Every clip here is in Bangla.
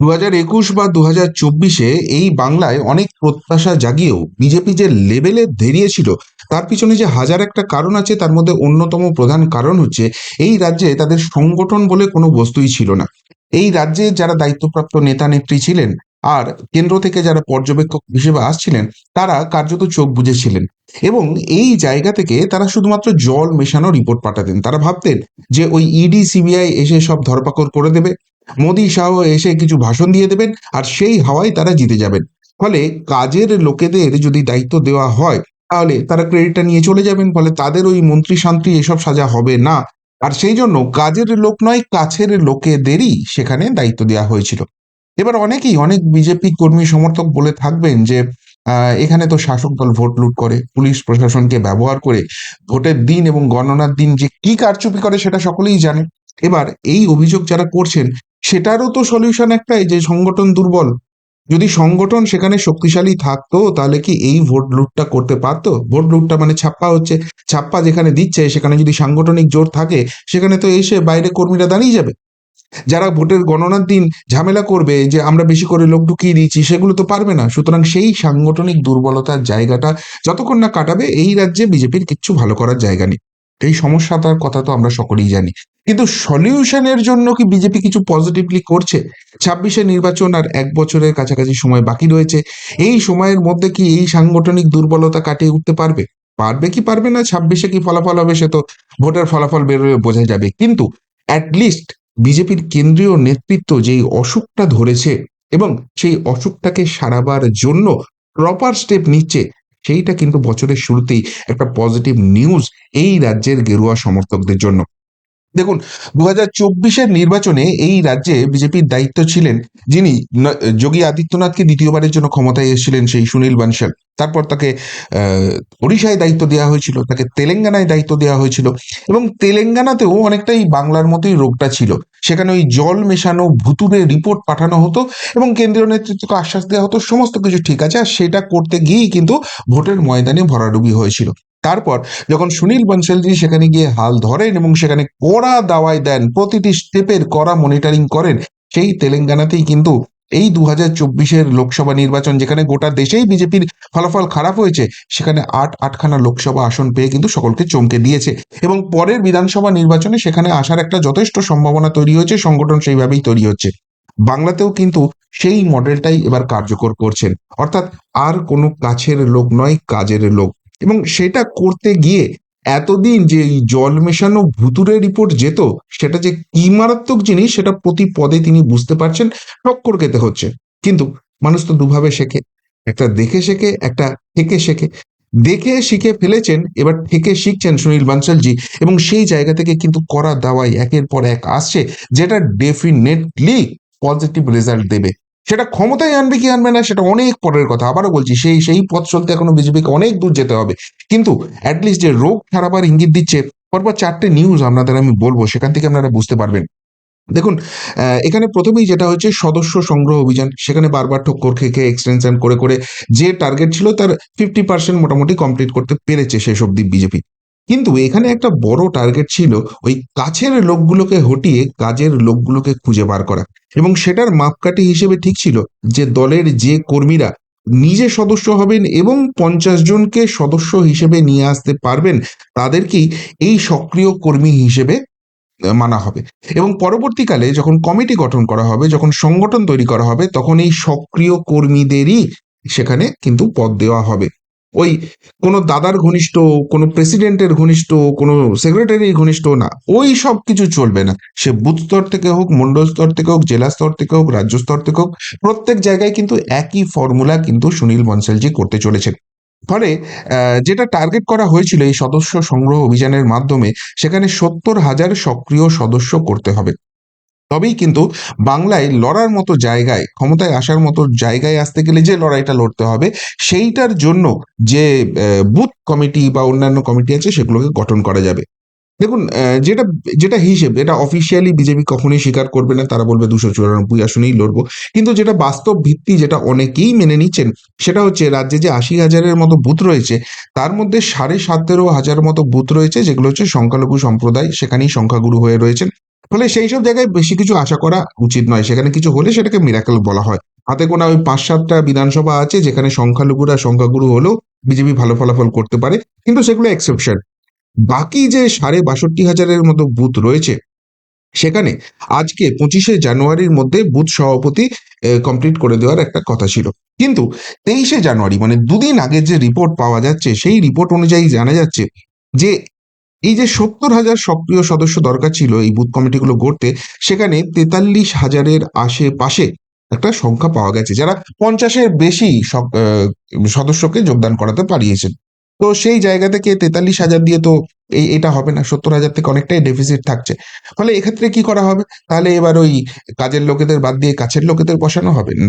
দু একুশ বা দু হাজার চব্বিশে এই বাংলায় অনেক প্রত্যাশা জাগিয়েও বিজেপি যে লেভেলে দাঁড়িয়েছিল, তার পিছনে যে হাজার একটা কারণ আছে, তার মধ্যে অন্যতম প্রধান কারণ হচ্ছে এই রাজ্যে তাদের সংগঠন বলে কোনো বস্তুই ছিল না। এই রাজ্যে যারা দায়িত্বপ্রাপ্ত নেতা নেত্রী ছিলেন আর কেন্দ্র থেকে যারা পর্যবেক্ষক হিসেবে আসছিলেন, তারা কার্যত চোখ বুঝেছিলেন এবং এই জায়গা থেকে তারা শুধুমাত্র জল মেশানো রিপোর্ট পাঠাতেন। তারা ভাবতেন যে ওই ইডি সিবিআই এসে সব ধরপাকড় করে দেবে। মোদি শাহ এসে কিছু ভাষণ দিয়ে দেবেন আর সেই হাওয়ায় তারা জিতে যাবেন। ফলে কাজের লোকেদের যদি দায়িত্ব দেওয়া হয়, তাহলে তারা ক্রেডিটটা নিয়ে চলে যাবেন, ফলে তাদের ওই মন্ত্রী শান্তি এসব সাজা হবে না। আর সেই জন্য কাজের লোক নয়, কাছের লোকেদেরই সেখানে দায়িত্ব দেওয়া হয়েছিল। এবার অনেকেই, অনেক বিজেপি কর্মী সমর্থক বলে থাকবেন যে এখানে তো শাসক দল ভোট লুট করে, পুলিশ প্রশাসনকে ব্যবহার করে ভোটের দিন এবং গণনার দিন যে কি কারচুপি করে সেটা সকলেই জানে। এবার এই অভিযোগ যারা করছেন সেটারও তো সলিউশন একটাই যে সংগঠন দুর্বল। যদি সংগঠন সেখানে শক্তিশালী থাকতো, তাহলে কি এই ভোট লুটটা করতে পারতো? ভোট লুটটা মানে ছাপ্পা হচ্ছে, ছাপ্পা যেখানে দিচ্ছে, সেখানে যদি সাংগঠনিক জোর থাকে, সেখানে তো এসে বাইরে কর্মীরা দাঁড়িয়ে যাবে। যারা ভোটের গণনার দিন ঝামেলা করবে, যে আমরা বেশি করে লোক ঢুকিয়ে দিয়েছি, সেগুলো তো পারবে না। সুতরাং সেই সাংগঠনিক দুর্বলতার জায়গাটা যতক্ষণ না কাটাবে, এই রাজ্যে বিজেপির কিচ্ছু ভালো করার জায়গা নেই। এই সমস্যাটার কথা তো আমরা সকলেই জানি। কিন্তু সলিউশনের জন্য কি বিজেপি কিছু পজিটিভলি করছে? ছাব্বিশে নির্বাচন আর এক বছরের কাছাকাছি সময় বাকি রয়েছে। এই সময়ের মধ্যে কি এই সাংগঠনিক দুর্বলতা কাটিয়ে উঠতে পারবে? পারবে কি পারবে না? ছাব্বিশে কি ফলাফল হবে সে তো ভোটের ফলাফল বেরোলে বোঝা যাবে। কিন্তু অ্যাটলিস্ট বিজেপির কেন্দ্রীয় নেতৃত্ব যেই অসুখটা ধরেছে এবং সেই অসুখটাকে সারাবার জন্য প্রপার স্টেপ নিচ্ছে সেইটা কিন্তু বছরের শুরুতেই একটা পজিটিভ নিউজ এই রাজ্যের গেরুয়া সমর্থকদের জন্য। দেখুন দু হাজার নির্বাচনে এই রাজ্যে বিজেপির দায়িত্ব ছিলেন যিনি যোগী আদিত্যনাথকে দ্বিতীয়বারের জন্য ক্ষমতায় এসেছিলেন সেই সুনীল বানশাল। তারপর তাকে ওড়িশায় দায়িত্ব দেওয়া হয়েছিল, তাকে তেলেঙ্গানায় দায়িত্ব দেওয়া হয়েছিল এবং তেলেঙ্গানাতেও অনেকটাই বাংলার মতোই রোগটা ছিল। সেখানে ওই জল মেশানো ভুতুরে রিপোর্ট পাঠানো হতো এবং কেন্দ্রীয় নেতৃত্বকে আশ্বাস দেওয়া হতো, সমস্ত কিছু ঠিক আছে, আর সেটা করতে গিয়েই কিন্তু ভোটের ময়দানে ভরাডুবি হয়েছিল। তারপর যখন সুনীল বনশালজি সেখানে গিয়ে হাল ধরেন এবং সেখানে কড়া দাওয়াই দেন, প্রতিটি স্টেপের কড়া মনিটরিং করেন, সেই তেলেঙ্গানাতেই কিন্তু এই দু হাজার চব্বিশের লোকসভা নির্বাচন, যেখানে গোটা দেশেই বিজেপির ফলাফল খারাপ হয়েছে, সেখানে আট, আটখানা লোকসভা আসন পেয়ে কিন্তু সকলকে চমকে দিয়েছে। এবং পরের বিধানসভা নির্বাচনে সেখানে আসার একটা যথেষ্ট সম্ভাবনা তৈরি হয়েছে, সংগঠন সেইভাবেই তৈরি হচ্ছে। বাংলাতেও কিন্তু সেই মডেলটাই এবার কার্যকর করছেন। অর্থাৎ আর কোনো কাছের লোক নয়, কাজের লোক। এবং সেটা করতে গিয়ে এতদিন যে এই জল মেশানো ভুতুরে রিপোর্ট যেত, সেটা যে কি মারাত্মক জিনিস, সেটা প্রতি পদে তিনি বুঝতে পারছেন টক্কর খেতে হচ্ছে। কিন্তু মানুষ তো দুভাবে শেখে। একটা দেখে শেখে, একটা থেকে শেখে। দেখে শিখে ফেলেছেন, এবার থেকে শিখছেন সুনীল বানসালজি এবং সেই জায়গা থেকে কিন্তু করা দাওয়াই একের পর এক আসছে, যেটা ডেফিনেটলি পজিটিভ রেজাল্ট দেবে। সেটা ক্ষমতায় আনবে কি আনবে না সেটা অনেক পরের কথা। আবারও বলছি, সেই সেই পথ চলতে এখনও বিজেপিকে অনেক দূর যেতে হবে। কিন্তু অ্যাটলিস্ট যে রোগ ছাড়াবার ইঙ্গিত দিচ্ছে, পরপর চারটে নিউজ আপনাদের আমি বলব, সেখান থেকে আপনারা বুঝতে পারবেন। দেখুন এখানে প্রথমেই যেটা হচ্ছে সদস্য সংগ্রহ অভিযান। সেখানে বারবার ঠক্কর খেয়ে এক্সটেনশন করে করে যে টার্গেট ছিল তার ফিফটি পার্সেন্ট মোটামুটি কমপ্লিট করতে পেরেছে শেষ অব্দি বিজেপি। কিন্তু এখানে একটা বড় টার্গেট ছিল ওই কাছের লোকগুলোকে হটিয়ে কাজের লোকগুলোকে খুঁজে বার করা। এবং সেটার মাপকাঠি হিসেবে ঠিক ছিল যে দলের যে কর্মীরা নিজে সদস্য হবেন এবং পঞ্চাশ জনকে সদস্য হিসেবে নিয়ে আসতে পারবেন, তাদেরকেই এই সক্রিয় কর্মী হিসেবে মানা হবে। এবং পরবর্তীকালে যখন কমিটি গঠন করা হবে, যখন সংগঠন তৈরি করা হবে, তখন এই সক্রিয় কর্মীদেরই সেখানে কিন্তু পদ দেওয়া হবে। ওই কোনো দাদার ঘনিষ্ঠ, কোনো প্রেসিডেন্টের ঘনিষ্ঠ, কোনো সেক্রেটারির ঘনিষ্ঠ না। ওই সব কিছু চলবে না। সে বুথ স্তর থেকে হোক, মন্ডল স্তর থেকে হোক, জেলা স্তর থেকে হোক, রাজ্য স্তর থেকে হোক, প্রত্যেক জায়গায় কিন্তু একই ফর্মুলা কিন্তু সুনীল বনসালজি করতে চলেছেন। ফলে যেটা টার্গেট করা হয়েছিল এই সদস্য সংগ্রহ অভিযানের মাধ্যমে, সেখানে সত্তর হাজার সক্রিয় সদস্য করতে হবে। তবেই কিন্তু বাংলায় লড়ার মতো জায়গায়, ক্ষমতায় আসার মতো জায়গায় আসতে গেলে যে লড়াইটা লড়তে হবে, সেইটার জন্য যে বুথ কমিটি বা অন্যান্য কমিটি আছে সেগুলোকে গঠন করা যাবে। দেখুন যেটা যেটা হিসেব, এটা অফিসিয়ালি বিজেপি কখনোই স্বীকার করবে না, তারা বলবে দুশো চুরানব্বই আসনেই লড়বো। কিন্তু যেটা বাস্তব ভিত্তি যেটা অনেকেই মেনে নিচ্ছেন, সেটা হচ্ছে রাজ্যে যে আশি হাজারের মতো বুথ রয়েছে, তার মধ্যে সাড়ে সতেরো হাজার মতো বুথ রয়েছে, যেগুলো হচ্ছে সংখ্যালঘু সম্প্রদায়, সেখানেই সংখ্যাগুরু হয়ে রয়েছেন। ফলে সেই সব জায়গায় বেশি কিছু আশা করা উচিত নয়। সেখানে কিছু হলে সেটাকে মিরাকেল বলা হয়। হাতে গোনা ওই পাঁচ সাতটা বিধানসভা আছে, যেখানে সংখ্যালঘুরা সংখ্যাগুরু হলেও বিজেপি ভালো ফলাফল করতে পারে, কিন্তু সেগুলো এক্সেপশন বাকি যে সাড়ে বাষট্টি হাজারের মতো বুথ রয়েছে, সেখানে আজকে পঁচিশে জানুয়ারির মধ্যে বুথ সভাপতি কমপ্লিট করে দেওয়ার একটা কথা ছিল। কিন্তু তেইশে জানুয়ারি মানে দুদিন আগে যে রিপোর্ট পাওয়া যাচ্ছে, সেই রিপোর্ট অনুযায়ী জানা যাচ্ছে যে এই যে সত্তর হাজার সক্রিয় সদস্য দরকার ছিল এই বুথ কমিটিগুলো গড়তে, সেখানে তেতাল্লিশ হাজারের আশেপাশে একটা সংখ্যা পাওয়া গেছে, যারা পঞ্চাশের বেশি সদস্যকে যোগদান করাতে পারিয়েছেন। তো সেই জায়গা থেকে তেতাল্লিশ হাজার দিয়ে তো এই এটা হবে না, সত্তর হাজার থেকে অনেকটাই ডেফিসিট থাকছে। ফলে এক্ষেত্রে কি করা হবে? তাহলে এবার ওই কাজের লোকেদের বাদ দিয়ে কাছের লোকেদের বসানো হবে না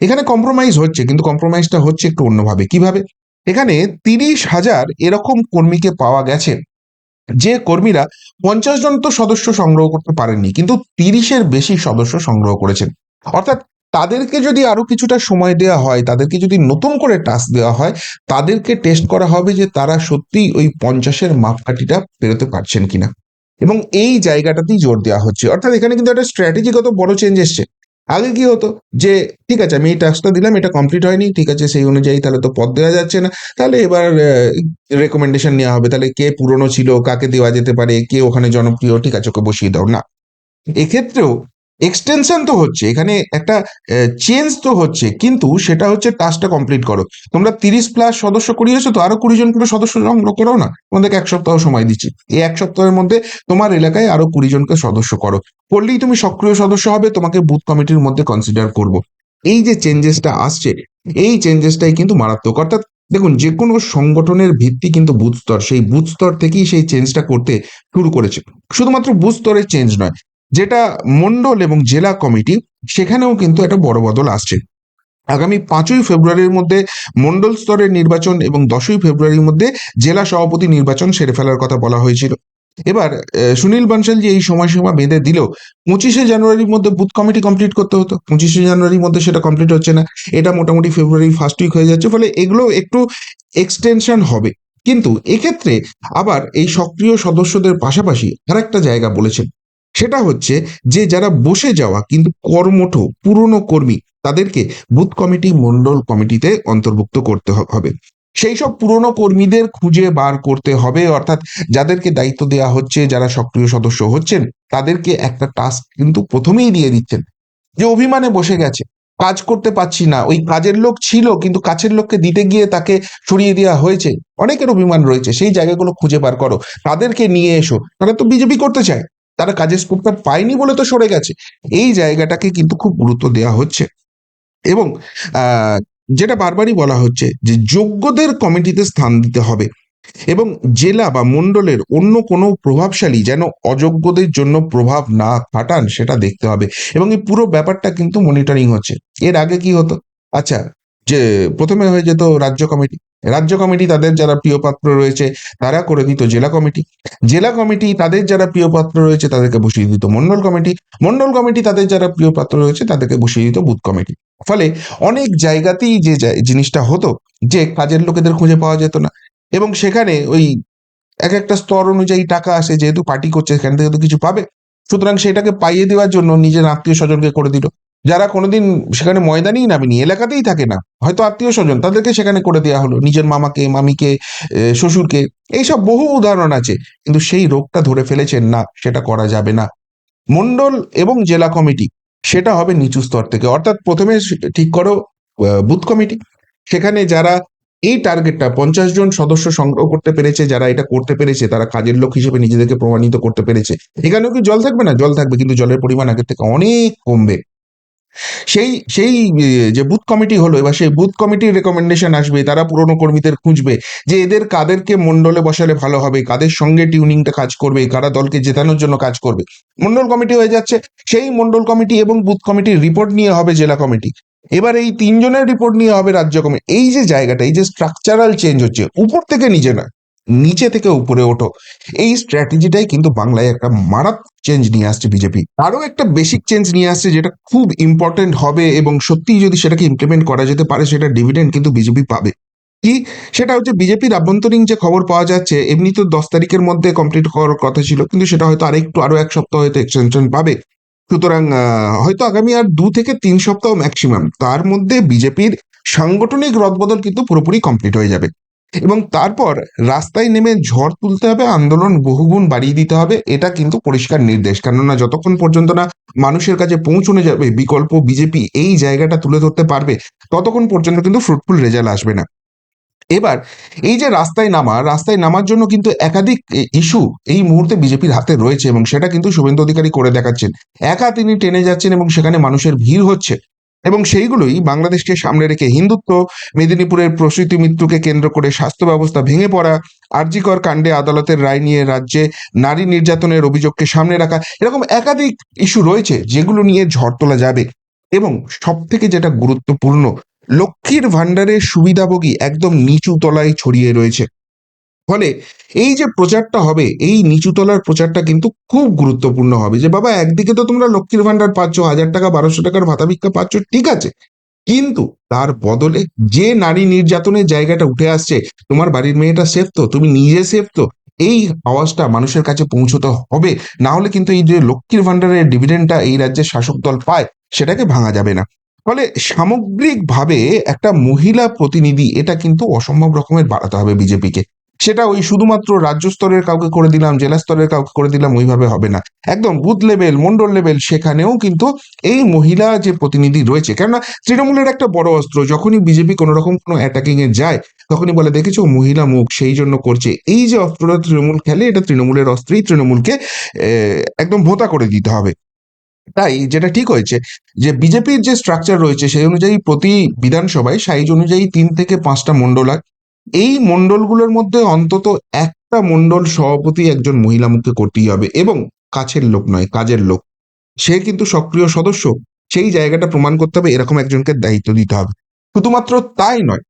এখানে কম্প্রোমাইজ হচ্ছে, কিন্তু কম্প্রোমাইজটা হচ্ছে একটু অন্যভাবে। কীভাবে? এখানে তিরিশ হাজার এরকম কর্মীকে পাওয়া গেছে। যে কর্মীরা পঞ্চাশ জন তো সদস্য সংগ্রহ করতে পারেননি, কিন্তু তিরিশের বেশি সদস্য সংগ্রহ করেছেন। অর্থাৎ তাদেরকে যদি আরও কিছুটা সময় দেওয়া হয়, তাদেরকে যদি নতুন করে টাস্ক দেওয়া হয়, তাদেরকে টেস্ট করা হবে যে তারা সত্যি ওই পঞ্চাশের মাপকাঠিটা পেরোতে পারছেন কিনা। এবং এই জায়গাটাতেই জোর দেওয়া হচ্ছে। অর্থাৎ এখানে কিন্তু একটা স্ট্র্যাটেজিগত বড় চেঞ্জ এসছে। আগে কি হতো? যে, ঠিক আছে, আমি এই টাস্কটা দিলাম, এটা কমপ্লিট হয়নি, ঠিক আছে, সেই অনুযায়ী তাহলে তো পদ দেওয়া যাচ্ছে না। তাহলে এবার রেকমেন্ডেশন নেওয়া হবে। তাহলে কে পুরনো ছিল, কাকে দেওয়া যেতে পারে, কে ওখানে জনপ্রিয়, ঠিক আছে, ওকে বসিয়ে দাও। না, এক্ষেত্রেও এক্সটেনশন তো হচ্ছে, এখানে একটা চেঞ্জ তো হচ্ছে, কিন্তু সেটা হচ্ছে টাস্কটা কমপ্লিট করো। তোমরা তিরিশ প্লাস সদস্য করিয়েছো তো আরও কুড়ি জন করে সদস্য সংগ্রহ করো না, তোমাদেরকে এক সপ্তাহ সময় দিচ্ছি। এই এক সপ্তাহের মধ্যে তোমার এলাকায় আরও কুড়ি জনকে সদস্য করো। করলেই তুমি সক্রিয় সদস্য হবে, তোমাকে বুথ কমিটির মধ্যে কনসিডার করব। এই যে চেঞ্জেসটা আসছে, এই চেঞ্জেসটাই কিন্তু মারাত্মক। অর্থাৎ দেখুন যে কোনো সংগঠনের ভিত্তি কিন্তু বুথ স্তর, সেই বুথ স্তর থেকেই সেই চেঞ্জটা করতে শুরু করেছে। শুধুমাত্র বুথ স্তরের চেঞ্জ নয় যেটা মন্ডল এবং জেলা কমিটি, সেখানেও কিন্তু একটা বড় বদল আসছে। আগামী পাঁচই ফেব্রুয়ারির মধ্যে মন্ডল স্তরের নির্বাচন এবং দশই ফেব্রুয়ারির মধ্যে জেলা সভাপতি নির্বাচন সেরে ফেলার কথা বলা হয়েছিল। এবার সুনীল বানশাল যে এই সময়সীমা বেঁধে দিল, পঁচিশে জানুয়ারির মধ্যে বুথ কমিটি কমপ্লিট করতে হতো। পঁচিশে জানুয়ারির মধ্যে সেটা কমপ্লিট হচ্ছে না। এটা মোটামুটি ফেব্রুয়ারি ফার্স্ট উইক হয়ে যাচ্ছে, ফলে এগুলো একটু এক্সটেনশন হবে। কিন্তু এক্ষেত্রে আবার এই সক্রিয় সদস্যদের পাশাপাশি আর একটা জায়গা বলেছেন। সেটা হচ্ছে যে যারা বসে যাওয়া কিন্তু কর্মঠ, পুরনো কর্মী, তাদেরকে বুথ কমিটি, মন্ডল কমিটিতে অন্তর্ভুক্ত করতে হবে। সেই সব পুরনো কর্মীদের খুঁজে বার করতে হবে, অর্থাৎ যাদেরকে দায়িত্ব দেওয়া হচ্ছে, যারা সক্রিয় সদস্য হচ্ছেন, তাদেরকে একটা টাস্ক কিন্তু প্রথমেই দিয়ে দিচ্ছেন। যে অভিমানে বসে গেছে, কাজ করতে পারছি না, ওই কাজের লোক ছিল, কিন্তু কাছের লোককে দিতে গিয়ে তাকে সরিয়ে দেওয়া হয়েছে, অনেকের অভিমান রয়েছে, সেই জায়গাগুলো খুঁজে বার করো, তাদেরকে নিয়ে এসো, তারা তো বিজেপি করতে চায়। তারা কাজের স্কোপটা পায়নি বলে তো সরে গেছে। এই জায়গাটাকে কিন্তু খুব গুরুত্ব দেওয়া হচ্ছে। এবং যেটা বারবারই বলা হচ্ছে যে যোগ্যদের কমিটিতে স্থান দিতে হবে এবং জেলা বা মণ্ডলের অন্য কোনো প্রভাবশালী যেন অযোগ্যদের জন্য প্রভাব না খাটান সেটা দেখতে হবে। এবং এই পুরো ব্যাপারটা কিন্তু মনিটরিং হচ্ছে। এর আগে কি হতো? আচ্ছা যে প্রথমে হয়ে যেত রাজ্য কমিটি। রাজ্য কমিটি তাদের যারা প্রিয় পাত্র রয়েছে, তারা করে দিত জেলা কমিটি। জেলা কমিটি তাদের যারা প্রিয় পাত্র রয়েছে, তাদেরকে বসিয়ে দিত মন্ডল কমিটি। মন্ডল কমিটি তাদের যারা প্রিয় পাত্র রয়েছে, তাদেরকে বসিয়ে দিত বুথ কমিটি। ফলে অনেক জায়গাতেই যে জিনিসটা হতো যে কাজের লোকেদের খুঁজে পাওয়া যেত না। এবং সেখানে ওই এক একটা স্তর অনুযায়ী টাকা আসে, যেহেতু পার্টি করছে, সেখান থেকে তো কিছু পাবে। সুতরাং সেটাকে পাইয়ে দেওয়ার জন্য নিজের আত্মীয় স্বজনকে করে দিল। যারা কোনোদিন সেখানে ময়দানেই নামেনি, এলাকাতেই থাকে না। হয়তো আত্মীয় স্বজন, তাদেরকে সেখানে করে দেওয়া হলো। নিজের মামাকে, মামিকে শ্বশুরকে, এইসব বহু উদাহরণ আছে। কিন্তু সেই রোগটা ধরে ফেলেছেন না, সেটা করা যাবে না। মন্ডল এবং জেলা কমিটি, সেটা হবে নিচু স্তর থেকে। অর্থাৎ প্রথমে ঠিক করো বুথ কমিটি। সেখানে যারা এই টার্গেটটা, পঞ্চাশ জন সদস্য সংগ্রহ করতে পেরেছে, যারা এটা করতে পেরেছে, তারা কাজের লোক হিসেবে নিজেদেরকে প্রমাণিত করতে পেরেছে। এখানেও কি জল থাকবে না? জল থাকবে, কিন্তু জলের পরিমাণ আগের থেকে অনেক কমবে। সেই সেই যে বুথ কমিটি হলো, এবার সেই বুথ কমিটির রেকমেন্ডেশন আসবে, তারা পুরনো কর্মীদের খুঁজবে, যে এদের কাদেরকে মন্ডলে বসালে ভালো হবে, কাদের সঙ্গে টিউনিংটা কাজ করবে, কারা দলকে জেতানোর জন্য কাজ করবে। মন্ডল কমিটি হয়ে যাচ্ছে, সেই মন্ডল কমিটি এবং বুথ কমিটির রিপোর্ট নিয়ে হবে জেলা কমিটি। এবার এই তিনজনের রিপোর্ট নিয়ে হবে রাজ্য কমিটি। এই যে জায়গাটা, এই যে স্ট্রাকচারাল চেঞ্জ হচ্ছে, উপর থেকে নিচে না নিচে থেকে উপরে ওঠো। এই স্ট্র্যাটেজিটাই কিন্তু বাংলায় একটা মারাত্মক চেঞ্জ নিয়ে আসছে বিজেপি আরও একটা বেসিক চেঞ্জ নিয়ে আসছে যেটা খুব ইম্পর্টেন্ট হবে এবং সত্যিই যদি সেটাকে ইমপ্লিমেন্ট করা যেতে পারে, সেটা ডিভিডেন্ড কিন্তু বিজেপি পাবে। কি? সেটা হচ্ছে বিজেপির আভ্যন্তরীণ যে খবর পাওয়া যাচ্ছে, এমনি তো দশ তারিখের মধ্যে কমপ্লিট হওয়ার কথা ছিল, কিন্তু সেটা হয়তো আরেকটু আরও এক সপ্তাহ হয়তো এক্সটেনশন পাবে। সুতরাং হয়তো আগামী আর দু থেকে তিন সপ্তাহ ম্যাক্সিমাম তার মধ্যে বিজেপির সাংগঠনিক রদবদল কিন্তু পুরোপুরি কমপ্লিট হয়ে যাবে। এবং তারপর রাস্তায় নেমে ঝড় তুলতে হবে, আন্দোলন বহুগুণ বাড়িয়ে দিতে হবে, এটা কিন্তু পরিষ্কার নির্দেশ। কেননা যতক্ষণ পর্যন্ত না মানুষের কাছে পৌঁছনে যাবে, বিকল্প বিজেপি এই জায়গাটা তুলে ধরতে পারবে, ততক্ষণ পর্যন্ত কিন্তু ফ্রুটফুল রেজাল্ট আসবে না। এবার, এই যে রাস্তায় নামা, রাস্তায় নামার জন্য কিন্তু একাধিক ইস্যু এই মুহূর্তে বিজেপির হাতে রয়েছে এবং সেটা কিন্তু শুভেন্দু অধিকারী করে দেখাচ্ছেন। একা তিনি টেনে যাচ্ছেন এবং সেখানে মানুষের ভিড় হচ্ছে। এবং সেইগুলোই বাংলাদেশকে সামনে রেখে হিন্দুত্ব, মেদিনীপুরের প্রসূতি মৃত্যুকে কেন্দ্র করে স্বাস্থ্য ব্যবস্থা ভেঙে পড়া, আরজিকর কাণ্ডে আদালতের রায় নিয়ে রাজ্যে নারী নির্যাতনের অভিযোগকে সামনে রাখা, এরকম একাধিক ইস্যু রয়েছে যেগুলো নিয়ে ঝড় তোলা যাবে। এবং সব থেকে যেটা গুরুত্বপূর্ণ, লক্ষ্মীর ভাণ্ডারের সুবিধাভোগী একদম নিচু তলায় ছড়িয়ে রয়েছে। ফলে এই যে প্রচারটা হবে, এই নিচু তলার প্রচারটা কিন্তু খুব গুরুত্বপূর্ণ হবে যে, বাবা, একদিকে তো তোমরা লক্ষ্মীর ভাণ্ডার পাচ্ছ, হাজার টাকা, বারোশো টাকার ভাতা ভিক্ষা পাচ্ছ, ঠিক আছে। কিন্তু তার বদলে যে নারী নির্যাতনের জায়গাটা উঠে আসছে, তোমার বাড়ির মেয়েটা সেফ তো, তুমি নিজে সেফ তো, এই আওয়াজটা মানুষের কাছে পৌঁছতে হবে। না হলে কিন্তু এই যে লক্ষ্মীর ভাণ্ডারের ডিভিডেন্ডটা এই রাজ্যের শাসক দল পায়, সেটাকে ভাঙা যাবে না। ফলে সামগ্রিকভাবে একটা মহিলা প্রতিনিধি, এটা কিন্তু অসম্ভব রকমের বাড়াতে হবে বিজেপিকে। সেটা ওই শুধুমাত্র রাজ্য স্তরের কাউকে করে দিলাম, জেলা স্তরের কাউকে করে দিলাম, ওইভাবে হবে না। একদম বুথ লেভেল, মন্ডল লেভেল সেখানেও কিন্তু এই মহিলা যে প্রতিনিধি রয়েছে, কেননা তৃণমূলের একটা বড় অস্ত্র, যখনই বিজেপি কোনো রকম কোনো অ্যাটাকিং এ যায়, তখনই বলে, দেখেছ, মহিলা মুখ সেই জন্য করছে। এই যে অস্ত্রটা তৃণমূল খেলে, এটা তৃণমূলের অস্ত্রেই, তৃণমূলকে একদম ভোতা করে দিতে হবে। তাই যেটা ঠিক হয়েছে, যে বিজেপির যে স্ট্রাকচার রয়েছে, সেই অনুযায়ী প্রতি বিধানসভায় সাইজ অনুযায়ী তিন থেকে পাঁচটা মন্ডল হয়। এই মন্ডলগুলোর মধ্যে অন্তত একটা মন্ডল সভাপতি একজন মহিলা মুখে করতেই হবে এবং কাছের লোক নয়, কাজের লোক। সে কিন্তু সক্রিয় সদস্য, সেই জায়গাটা প্রমাণ করতে হবে, এরকম একজনকে দায়িত্ব দিতে হবে। শুধুমাত্র তাই নয়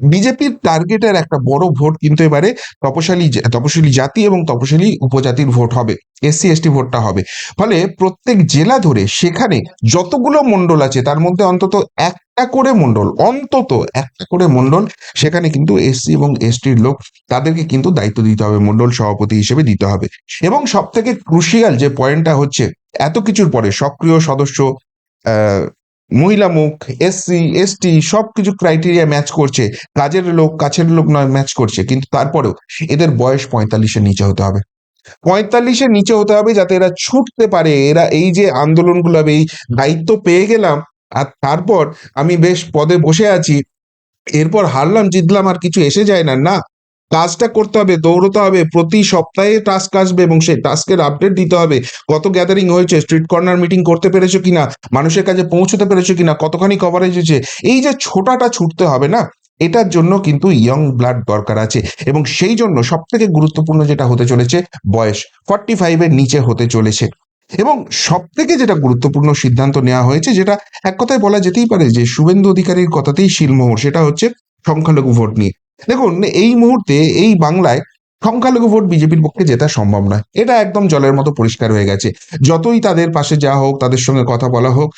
বিজেপির টার্গেটের একটা বড় ভোট কিন্তু এবারে তপশালী তপশিলি জাতি এবং তপশিলি উপজাতির ভোট হবে, এসসি, এসটি ভোটটা হবে। ফলে প্রত্যেক জেলা ধরে সেখানে যতগুলো মন্ডল আছে, তার মধ্যে অন্তত একটা করে মন্ডল অন্তত একটা করে মন্ডল সেখানে কিন্তু এসসি এবং এসটির লোক, তাদেরকে কিন্তু দায়িত্ব দিতে হবে মন্ডল সভাপতি হিসেবে দিতে হবে। এবং সব থেকে ক্রুশিয়াল যে পয়েন্টটা হচ্ছে, এত কিছুর পরে সক্রিয় সদস্য মহিলা মুখ এসসি এসটি সবকিছু ক্রাইটেরিয়া ম্যাচ করছে। কাজের লোক, কাছের লোক নয় ম্যাচ করছে। কিন্তু তারপরেও এদের বয়স পঁয়তাল্লিশের নিচে হতে হবে। পঁয়তাল্লিশের নিচে হতে হবে যাতে এরা ছুটতে পারে। এরা এই যে আন্দোলনগুলো হবে এই দায়িত্ব পেয়ে গেলাম, আর তারপর আমি বেশ পদে বসে আছি। এরপর হারলাম, জিতলাম, আর কিছু এসে যায় না। না কাজটা করতে হবে, দৌড়তে হবে, প্রতি সপ্তাহে টাস্ক আসবে এবং সেই টাস্কের আপডেট দিতে হবে। কত গ্যাদারিং হয়েছে স্ট্রিট কর্নার মিটিং করতে পেরেছ কিনা, মানুষের কাছে পৌঁছতে পেরেছ কিনা, কতখানি কভারেজ হয়েছে, এই যে ছোটাটা ছুটতে হবে না, এটার জন্য কিন্তু ইয়ং ব্লাড দরকার আছে এবং সেই জন্য সব থেকে গুরুত্বপূর্ণ যেটা হতে চলেছে, বয়স ফর্টি ফাইভের নিচে হতে চলেছে। এবং সব থেকে যেটা গুরুত্বপূর্ণ সিদ্ধান্ত নেওয়া হয়েছে, যেটা এক কথায় বলা যেতেই পারে যে শুভেন্দু অধিকারীর কথাতেই শিলমোহর, সেটা হচ্ছে সংখ্যালঘু ভোট নিয়ে। দেখুন, এই মুহূর্তে এই বাংলায় সংখ্যালঘু ভোট বিজেপির পক্ষে জেতা সম্ভব নয়। এটা একদম জলের মতো পরিষ্কার হয়ে গেছে। যতই তাদের পাশে যা হোক, তাদের সঙ্গে কথা বলা হোক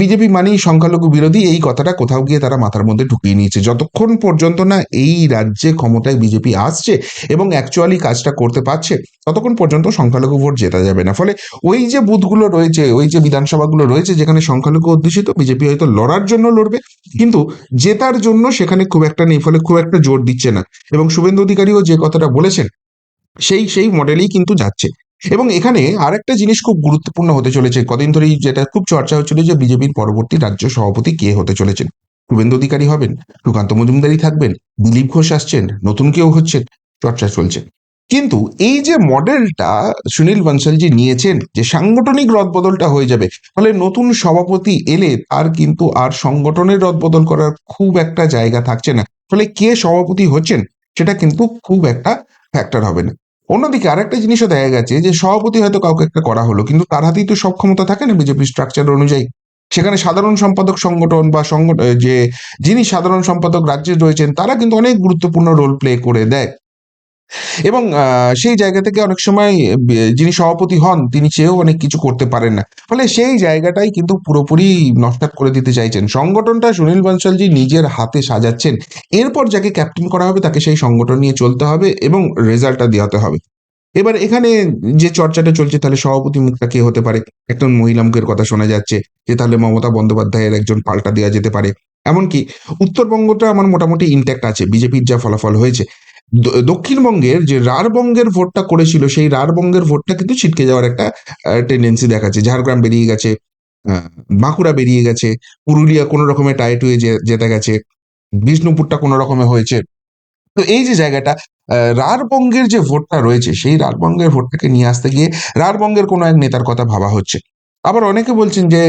বিজেপি মানেই সংখ্যালঘু বিরোধী, এই কথাটা কোথাও গিয়ে তারা মাথার মধ্যে ঢুকিয়ে নিয়েছে। যতক্ষণ পর্যন্ত না এই রাজ্যে ক্ষমতায় বিজেপি আসছে এবং অ্যাকচুয়ালি কাজটা করতে পারছে ততক্ষণ পর্যন্ত সংখ্যালঘু ভোট জেতা যাবে না। ফলে ওই যে বুথগুলো রয়েছে, ওই যে বিধানসভাগুলো রয়েছে, যেখানে সংখ্যালঘু অধ্যুষিত, বিজেপি হয়তো লড়ার জন্য লড়বে, কিন্তু জেতার জন্য সেখানে খুব একটা নেই, ফলে খুব একটা জোর দিচ্ছে না। এবং শুভেন্দু অধিকারীও যে কথাটা বলেছেন, সেই সেই মডেলেই কিন্তু যাচ্ছে। এবং এখানে আরেকটা জিনিস খুব গুরুত্বপূর্ণ হতে চলেছে। কদিন ধরেই যেটা খুব চর্চা হচ্ছিল যে বিজেপির পরবর্তী রাজ্য সভাপতি কে হতে চলেছেন? শুভেন্দু অধিকারী হবেন, সুকান্ত মজুমদারি থাকবেন, দিলীপ ঘোষ আসছেন, নতুন কেউ হচ্ছেন, চর্চা চলছে। কিন্তু এই যে মডেলটা সুনীল বনসালজি নিয়েছেন, যে সাংগঠনিক রদবদলটা হয়ে যাবে, ফলে নতুন সভাপতি এলে তার কিন্তু আর সংগঠনের রদবদল করার খুব একটা জায়গা থাকছে না। ফলে কে সভাপতি হচ্ছেন, সেটা কিন্তু খুব একটা ফ্যাক্টর হবে না। অন্যদিকে আরেকটা জিনিসও দেখা গেছে, যে সভাপতি হয়তো কাউকে একটা করা হলো, কিন্তু তার হাতেই তো সব ক্ষমতা থাকে না বিজেপি স্ট্রাকচার অনুযায়ী। সেখানে সাধারণ সম্পাদক সংগঠন বা সংগঠন যে, যিনি সাধারণ সম্পাদক রাজ্যে রয়েছেন, তারা কিন্তু অনেক গুরুত্বপূর্ণ রোল প্লে করে দেয়। এবং সেই জায়গা থেকে অনেক সময় যিনি সভাপতি হন, তিনি চেয়েও অনেক কিছু করতে পারেন না। ফলে সেই জায়গাটাই কিন্তু পুরোপুরি নস্টাত করে দিতে চাইছেন। সংগঠনটা সুনীল বনশালজি নিজের হাতে সাজাচ্ছেন। এরপর যাকে ক্যাপ্টেন করা হবে, তাকে সেই সংগঠন নিয়ে চলতে হবে এবং রেজাল্টটা দেওয়াতে হবে। এবার এখানে যে চর্চাটা চলছে, তাহলে সভাপতি মুখটা কে হতে পারে? একজন মহিলা মুখের কথা শোনা যাচ্ছে যে, তাহলে মমতা বন্দ্যোপাধ্যায়ের একজন পাল্টা দেওয়া যেতে পারে। এমনকি উত্তরবঙ্গটা আমার মোটামুটি ইন্ট্যাক্ট আছে। বিজেপির যা ফলাফল হয়েছে। দক্ষিণবঙ্গের যে রারবঙ্গের ভোটটা করেছিল, সেই রারবঙ্গের ভোটটা কিন্তু ছিটকে যাওয়ার একটা টেন্ডেন্সি দেখাচ্ছে। ঝাড়গ্রাম বেরিয়ে গেছে বাঁকুড়া বেরিয়ে গেছে, পুরুলিয়া কোনো রকমে টাইট হয়ে যেতে গেছে, বিষ্ণুপুরটা কোনো রকমে হয়েছে। তো এই যে জায়গাটা রারবঙ্গের যে ভোটটা রয়েছে, সেই রারবঙ্গের ভোটটাকে নিয়ে আসতে গিয়ে রারবঙ্গের কোনো এক নেতার কথা ভাবা হচ্ছে। আবার অনেকে বলছেন যে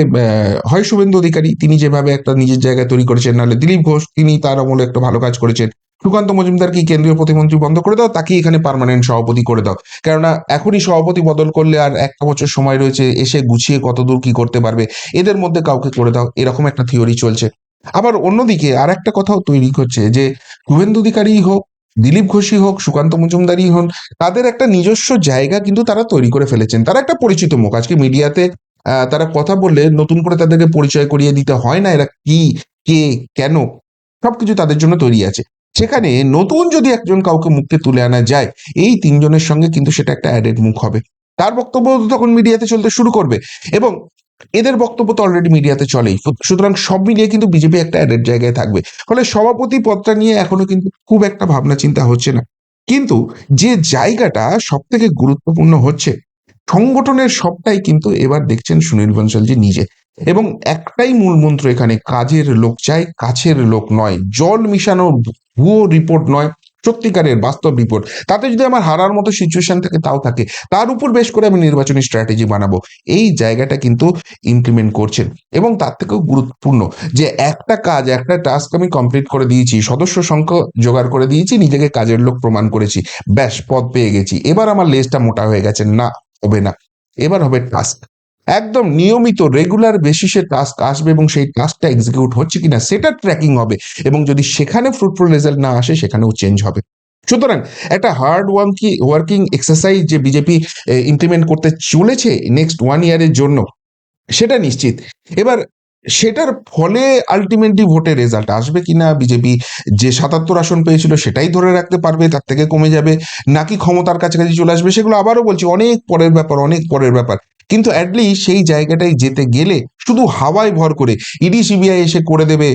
হয় শুভেন্দু অধিকারী, তিনি যেভাবে একটা নিজের জায়গা তৈরি করেছেন, নাহলে দিলীপ ঘোষ, তিনি তার আমলে একটা ভালো কাজ করেছেন। সুকান্ত মজুমদার কি কেন্দ্রীয় প্রতিমন্ত্রী বন্ধ করে দাও তাকে এখানে পার্মানেন্ট সভাপতি করে দাও। কেননা, এখনই সভাপতি বদল করলে আর একটা বছর সময় রয়েছে এসে গুছিয়ে কতদূর কি করতে পারবে, এদের মধ্যে কাউকে করে দাও, এরকম একটা থিওরি চলছে। আবার অন্যদিকে আর একটা কথাও তৈরি করছে যে, শুভেন্দু অধিকারী হোক, দিলীপ ঘোষই হোক, সুকান্ত মজুমদারই হন, তাদের একটা নিজস্ব জায়গা কিন্তু তারা তৈরি করে ফেলেছেন। তারা একটা পরিচিত মুখ। আজকে মিডিয়াতে তারা কথা বললে নতুন করে তাদেরকে পরিচয় করিয়ে দিতে হয় না, এরা কি, কে, কেন, সবকিছু তাদের জন্য তৈরি আছে। সেখানে নতুন যদি একজন কাউকে মুখকে তুলে আনা যায়, এই তিনজনের সঙ্গে কিন্তু সেটা একটা অ্যাডেড মুখ হবে। তার বক্তব্য তখন মিডিয়াতে চলতে শুরু করবে এবং এদের বক্তব্য তো অলরেডি মিডিয়াতে চলেই। সুতরাং সব মিলিয়ে কিন্তু বিজেপি একটা অ্যাডেড জায়গায় থাকবে। ফলে সভাপতি পদটা নিয়ে এখনও কিন্তু খুব একটা ভাবনা চিন্তা হচ্ছে না। কিন্তু যে জায়গাটা সব থেকে গুরুত্বপূর্ণ হচ্ছে, সংগঠনের সবটাই কিন্তু এবার দেখছেন সুনীল বনশালজি নিজে। এবং একটাই মূলমন্ত্র এখানে, কাজের লোক চাই, কাছের লোক নয়, জল মিশানো ভুয়ো রিপোর্ট নয়, সত্যিকারের বাস্তব রিপোর্ট তাতে যদি আমার হারার মতো সিচুয়েশন থাকে, তাও থাকে। তার উপর বেশ করে আমি নির্বাচনী স্ট্র্যাটেজি বানাবো। এই জায়গাটা কিন্তু ইমপ্লিমেন্ট করছেন। এবং তার থেকেও গুরুত্বপূর্ণ যে একটা কাজ, একটা টাস্ক আমি কমপ্লিট করে দিয়েছি, সদস্য সংখ্যা জোগাড় করে দিয়েছি, নিজেকে কাজের লোক প্রমাণ করেছি। ব্যাস, পদ পেয়ে গেছি। এবার আমার লেজটা মোটা হয়ে গেছে। না, হবে না। এবার হবে টাস্ক একদম নিয়মিত রেগুলার বেসিসে টাস্ক আসবে এবং সেই টাস্কটা এক্সিকিউট হচ্ছে কিনা সেটা ট্র্যাকিং হবে এবং যদি সেখানে ফ্রুটফুল রেজাল্ট না আসে, সেখানেও চেঞ্জ হবে। সুতরাং একটা হার্ড ওয়ার্কি ওয়ার্কিং এক্সারসাইজ যে বিজেপি ইমপ্লিমেন্ট করতে চলেছে নেক্সট ওয়ান ইয়ারের জন্য, সেটা নিশ্চিত। এবার সেটার ফলে আলটিমেটলি ভোটের রেজাল্ট আসবে কিনা বিজেপি যে সাতাত্তর আসন পেয়েছিল সেটাই ধরে রাখতে পারবে, তার থেকে কমে যাবে। নাকি ক্ষমতার কাছাকাছি চলে আসবে, সেগুলো আবারও বলছি, অনেক পরের ব্যাপার, অনেক পরের ব্যাপার। কিন্তু অ্যাটলিস্ট সেই জায়গাটায় যেতে গেলে শুধু হাওয়ায় ভর করে ইডি, সিবিআই এসে করে দেবে,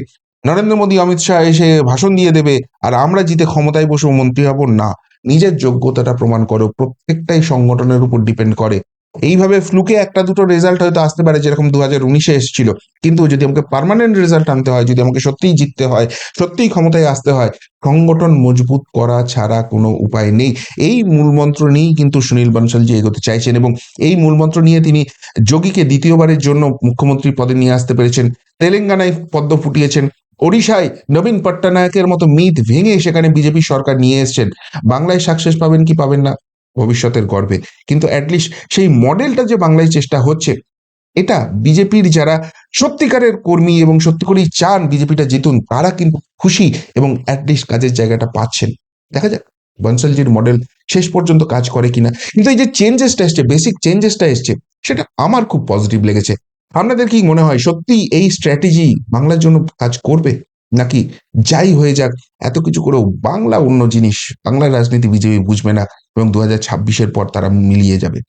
নরেন্দ্র মোদী, অমিত শাহ এসে ভাষণ দিয়ে দেবে, আর আমরা জিতে ক্ষমতায় বসেও মন্ত্রী হব না। নিজের যোগ্যতাটা প্রমাণ করো, প্রত্যেকটাই সংগঠনের উপর ডিপেন্ড করে। এইভাবে ফ্লুকে একটা দুটো রেজাল্ট হয়তো আসতে পারে, যেরকম দু হাজার উনিশে এসেছিল। কিন্তু যদি আমাকে পার্মানেন্ট রেজাল্ট আনতে হয়, যদি আমাকে সত্যিই জিততে হয়, সত্যিই ক্ষমতায় আসতে হয়, সংগঠন মজবুত করা ছাড়া কোনো উপায় নেই। এই মূলমন্ত্র নিয়েই কিন্তু সুনীল বনশালজি এগোতে চাইছেন এবং এই মূলমন্ত্র নিয়ে তিনি যোগীকে দ্বিতীয়বারের জন্য মুখ্যমন্ত্রী পদে নিয়ে আসতে পেরেছেন। তেলেঙ্গানায় পদ্ম ফুটিয়েছেন। ওড়িশায় নবীন পট্টনায়কের মতো মিথ ভেঙে সেখানে বিজেপি সরকার নিয়ে এসেছেন। বাংলায় সাকসেস পাবেন কি পাবেন না? ভবিষ্যতের গর্বে। কিন্তু অ্যাটলিস্ট সেই মডেলটা যে বাংলায় চেষ্টা হচ্ছে, এটা বিজেপির যারা সত্যিকারের কর্মী এবং সত্যি করেই চান বিজেপিটা জিতুন, তারা কিন্তু খুশি এবং অ্যাটলিস্ট কাজের জায়গাটা পাচ্ছেন। দেখা যাক বনসলজির মডেল শেষ পর্যন্ত কাজ করে কিনা। কিন্তু এই যে চেঞ্জেসটা এসছে বেসিক চেঞ্জেসটা এসছে, সেটা আমার খুব পজিটিভ লেগেছে। আপনাদের কি মনে হয়, সত্যি এই স্ট্র্যাটেজি বাংলার জন্য কাজ করবে? নাকি যাই হয়ে যাক, এত কিছু করেও বাংলা অন্য জিনিস, বাংলার রাজনীতি বিজেপি বুঝবে না। এবং দু হাজার ছাব্বিশের পর তারা মিলিয়ে যাবে।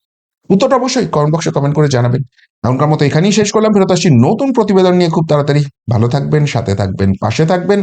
উত্তরটা অবশ্যই কমেন্ট বক্সে কমেন্ট করে জানাবেন। এখনকার মতো এখানেই শেষ করলাম। ফেরত আসছি নতুন প্রতিবেদন নিয়ে। খুব তাড়াতাড়ি ভালো থাকবেন, সাথে থাকবেন, পাশে থাকবেন।